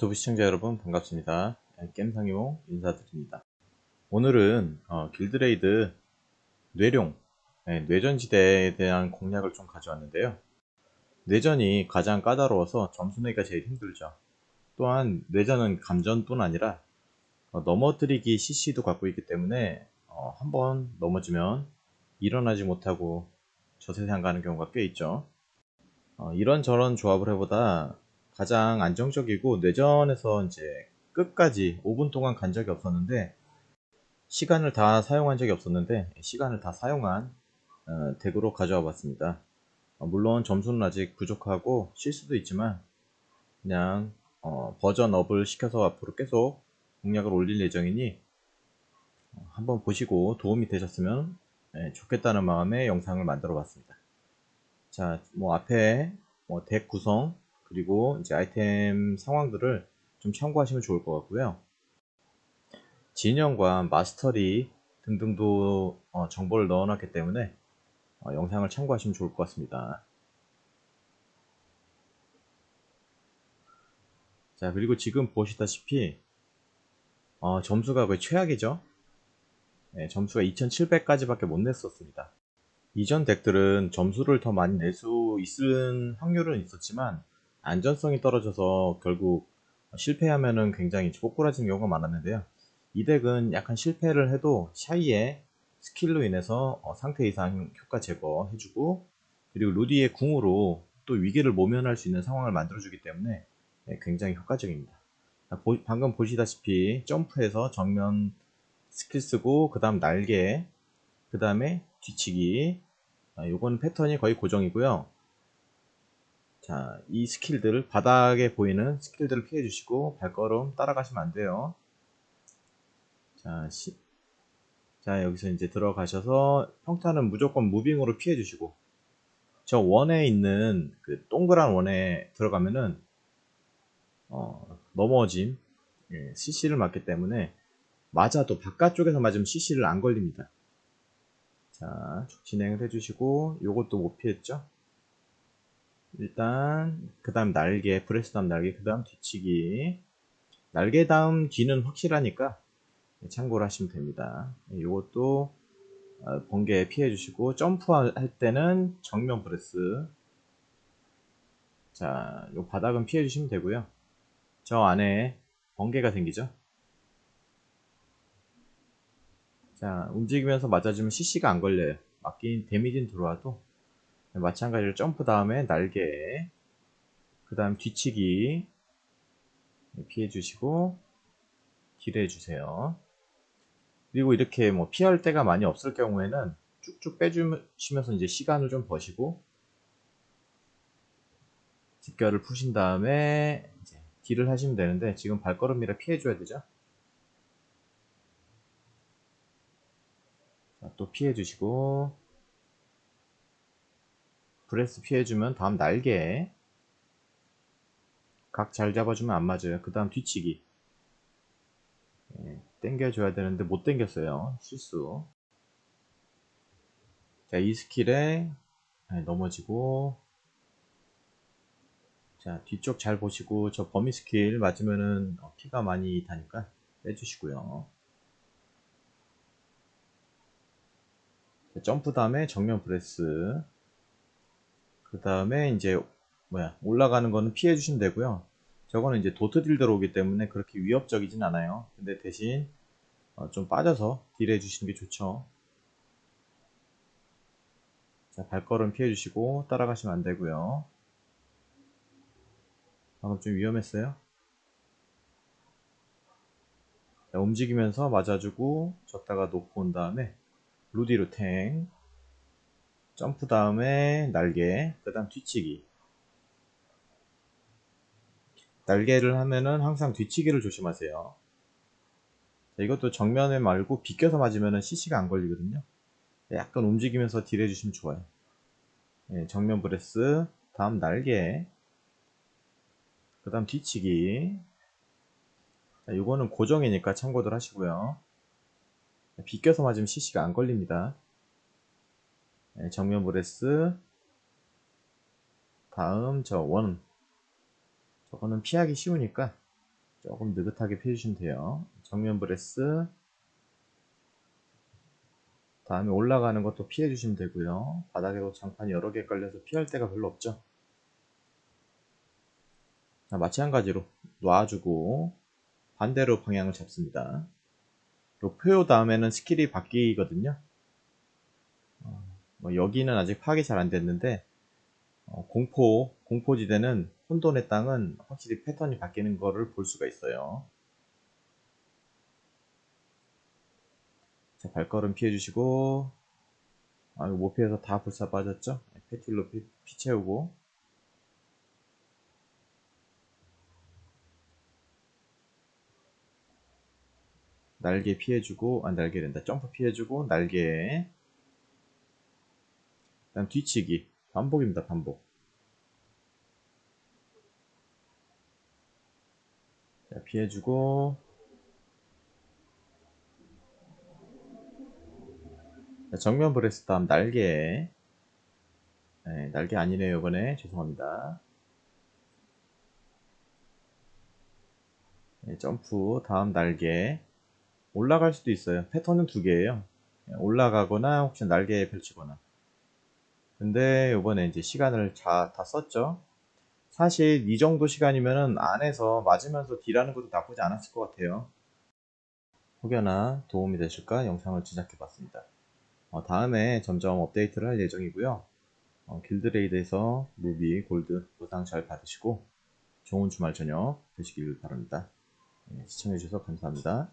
유튜브 시청자 여러분 반갑습니다. 겜상이모 인사드립니다. 오늘은 어, 길드레이드 뇌룡, 네, 뇌전지대에 대한 공략을 좀 가져왔는데요. 뇌전이 가장 까다로워서 점수 내기가 제일 힘들죠. 또한 뇌전은 감전뿐 아니라 어, 넘어뜨리기 CC도 갖고 있기 때문에 어, 한번 넘어지면 일어나지 못하고 저세상 가는 경우가 꽤 있죠. 어, 이런저런 조합을 해보다 가장 안정적이고 뇌전에서 이제 끝까지 5분 동안 간 적이 없었는데 시간을 다 사용한 적이 없었는데 시간을 다 사용한 어, 덱으로 가져와 봤습니다. 어, 물론 점수는 아직 부족하고 실수도 있지만 그냥 어, 버전업을 시켜서 앞으로 계속 공략을 올릴 예정이니 어, 한번 보시고 도움이 되셨으면 네, 좋겠다는 마음에 영상을 만들어 봤습니다. 자, 뭐 앞에 뭐 덱 구성 그리고 이제 아이템 상황들을 좀 참고하시면 좋을 것 같고요. 진영과 마스터리 등등도 어, 정보를 넣어놨기 때문에 어, 영상을 참고하시면 좋을 것 같습니다. 자 그리고 지금 보시다시피 어, 점수가 거의 최악이죠. 네, 점수가 2700까지밖에 못 냈었습니다. 이전 덱들은 점수를 더 많이 낼 수 있을 확률은 있었지만 안전성이 떨어져서 결국 실패하면은 굉장히 꼬꾸라진 경우가 많았는데요. 이 덱은 약간 실패를 해도 샤이의 스킬로 인해서 어, 상태 이상 효과 제거해주고 그리고 루디의 궁으로 또 위기를 모면할 수 있는 상황을 만들어주기 때문에 네, 굉장히 효과적입니다. 방금 보시다시피 점프해서 정면 스킬 쓰고 그 다음 날개 그 다음에 뒤치기 요건 패턴이 거의 고정이고요. 자, 이 스킬들, 바닥에 보이는 스킬들을 피해 주시고 발걸음 따라가시면 안 돼요. 자, 시, 자, 여기서 이제 들어가셔서 평타는 무조건 무빙으로 피해 주시고 저 원에 있는 그 동그란 원에 들어가면은 어, 넘어짐 예, CC를 맞기 때문에 맞아도 바깥쪽에서 맞으면 CC를 안 걸립니다. 자, 진행을 해주시고 요것도 못 피했죠? 일단 그 다음 날개 브레스 다음 날개 그 다음 뒤치기. 날개 다음 뒤는 확실하니까 참고를 하시면 됩니다. 이것도 어, 번개 피해 주시고 점프할 때는 정면 브레스. 자, 요 바닥은 피해 주시면 되고요. 저 안에 번개가 생기죠? 자 움직이면서 맞아주면 CC가 안 걸려요. 맞긴 데미지는 들어와도 마찬가지로 점프 다음에 날개 그 다음 뒤치기 피해 주시고 딜해 주세요. 그리고 이렇게 뭐 피할 때가 많이 없을 경우에는 쭉쭉 빼주시면서 이제 시간을 좀 버시고 집결을 푸신 다음에 이제 딜을 하시면 되는데 지금 발걸음이라 피해 줘야 되죠? 자, 또 피해 주시고 브레스 피해주면 다음 날개. 각 잘 잡아주면 안 맞아요. 그 다음 뒤치기. 예, 땡겨줘야 되는데 못 땡겼어요. 실수. 자 이 스킬에 네, 넘어지고. 자 뒤쪽 잘 보시고 저 범위 스킬 맞으면은 어, 피가 많이 다니까 빼주시고요. 자, 점프 다음에 정면 브레스 그 다음에 이제 뭐야 올라가는 거는 피해 주시면 되고요. 저거는 이제 도트 딜 들어오기 때문에 그렇게 위협적이진 않아요. 근데 대신 어좀 빠져서 딜 해주시는 게 좋죠. 자 발걸음 피해 주시고 따라가시면 안 되고요. 방금 좀 위험했어요. 자, 움직이면서 맞아주고 졌다가 놓고 온 다음에 루디로 탱 점프 다음에 날개 그 다음 뒤치기. 날개를 하면은 항상 뒤치기를 조심하세요. 자, 이것도 정면에 말고 비껴서 맞으면 CC가 안 걸리거든요. 약간 움직이면서 딜 해주시면 좋아요. 네, 정면 브레스 다음 날개 그 다음 뒤치기. 자, 이거는 고정이니까 참고들 하시고요. 비껴서 맞으면 CC가 안 걸립니다 네, 정면 브레스 다음 저 원 저거는 피하기 쉬우니까 조금 느긋하게 피해주시면 돼요. 정면 브레스. 다음에 올라가는 것도 피해주시면 되고요. 바닥에도 장판이 여러 개 깔려서 피할 데가 별로 없죠. 자, 마찬가지로 놔주고 반대로 방향을 잡습니다. 요 표요 다음에는 스킬이 바뀌거든요. 어, 뭐 여기는 아직 파악이 잘 안 됐는데 어, 공포, 공포지대는 혼돈의 땅은 확실히 패턴이 바뀌는 거를 볼 수가 있어요. 자, 발걸음 피해주시고, 아, 이거 못 피해서 다 불사 빠졌죠? 패틸로 피, 피 채우고, 날개 피해주고, 아, 날개 된다. 점프 피해주고, 날개. 그 다음 뒤치기. 반복입니다, 반복. 자, 피해주고, 자, 정면 브레스 다음 날개. 네, 날개 아니네요, 이번에. 죄송합니다. 네, 점프, 다음 날개. 올라갈 수도 있어요. 패턴은 두 개예요. 네, 올라가거나 혹시 날개에 펼치거나. 근데 이번에 이제 시간을 자, 다 썼죠. 사실 이 정도 시간이면은 안에서 맞으면서 딜하는 것도 나쁘지 않았을 것 같아요. 혹여나 도움이 되실까 영상을 제작해 봤습니다. 어, 다음에 점점 업데이트를 할 예정이고요. 어, 길드레이드에서 무비, 골드 보상 잘 받으시고 좋은 주말 저녁 되시길 바랍니다. 네, 시청해주셔서 감사합니다.